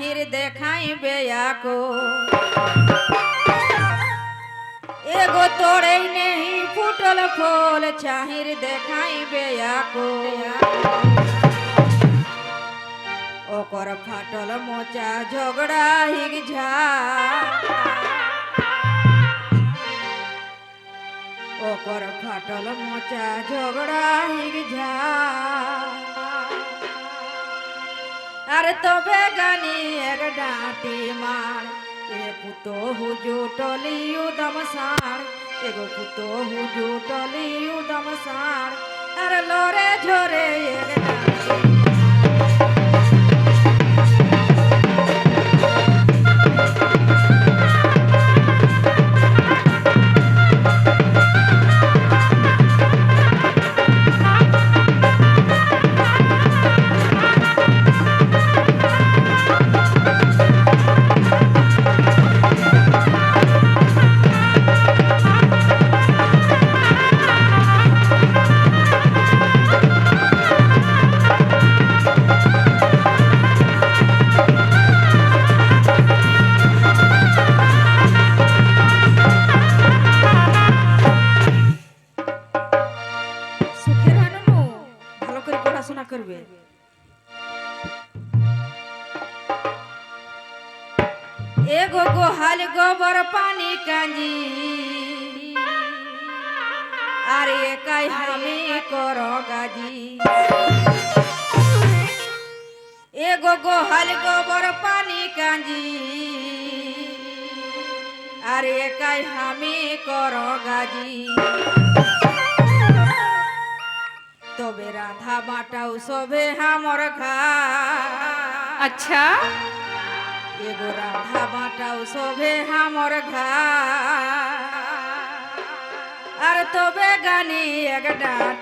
দেখাইবে আকো। এগো তোড়েই নেই ফুটল ফল চাহির দেখাইবে আকো। ওকর ফাটল মোচা ঝগড়া হিগ ঝা। ওকর ফাটল মোচা ঝগড়া হিগ ঝা। আর তবে গানি মার। এ পুতো হুজু টলিউ দমসার এগো পুতো হুজু টলিউ দমসার আর লরে ঝরে এক এগো গোহাল গোবর পানি কাঞ্জি আর একাই আমি কর গাজি এগো গোহাল গোবর পানি কাঞ্জি আর একাই আমি কর গাজি তবে রাধা বাটাও সবে হামর খা আচ্ছা এগো রাধা বাটাও সবে হামর ঘা। আর তবে গানি এক ডাটি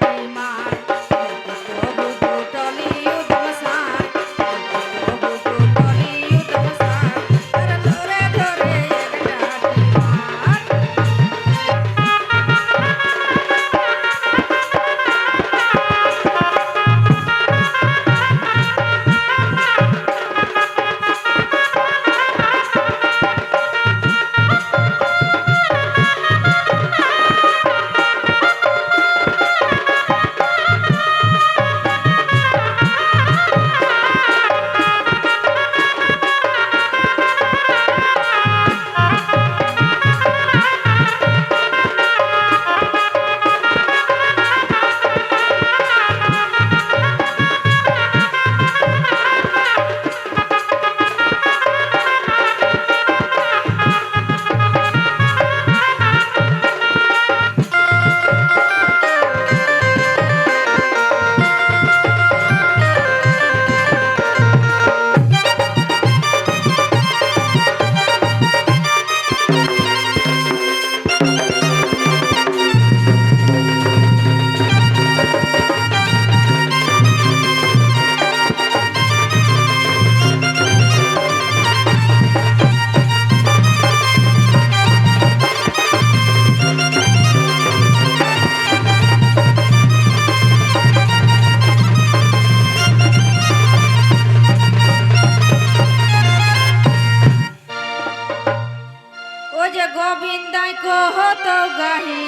যে গোবিন্দাই কহত গাহি।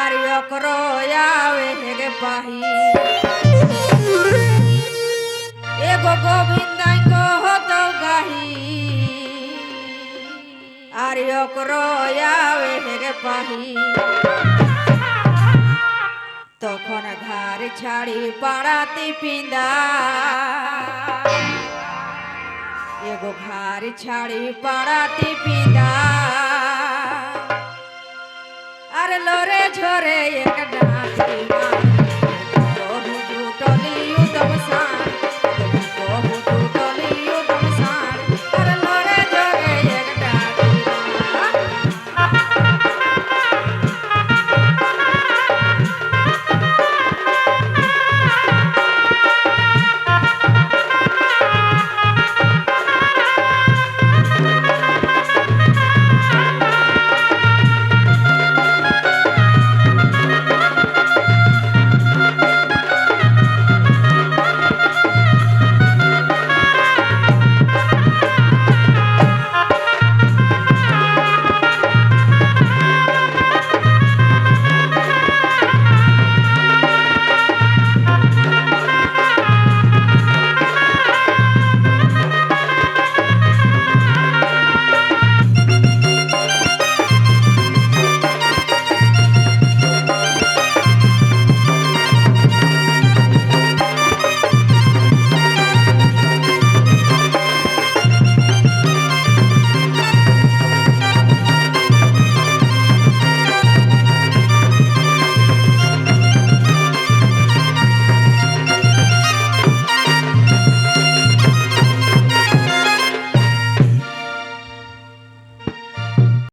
আর পাহি। এগো গোবিন্দাই কহত গাহি। আর হেগে পাহি। তখন ঘর ছাড়ি পাড়াতে পিন্দা এগো ঘর ছাড়ি পাড়াতে পিদা আর লরে ঝরে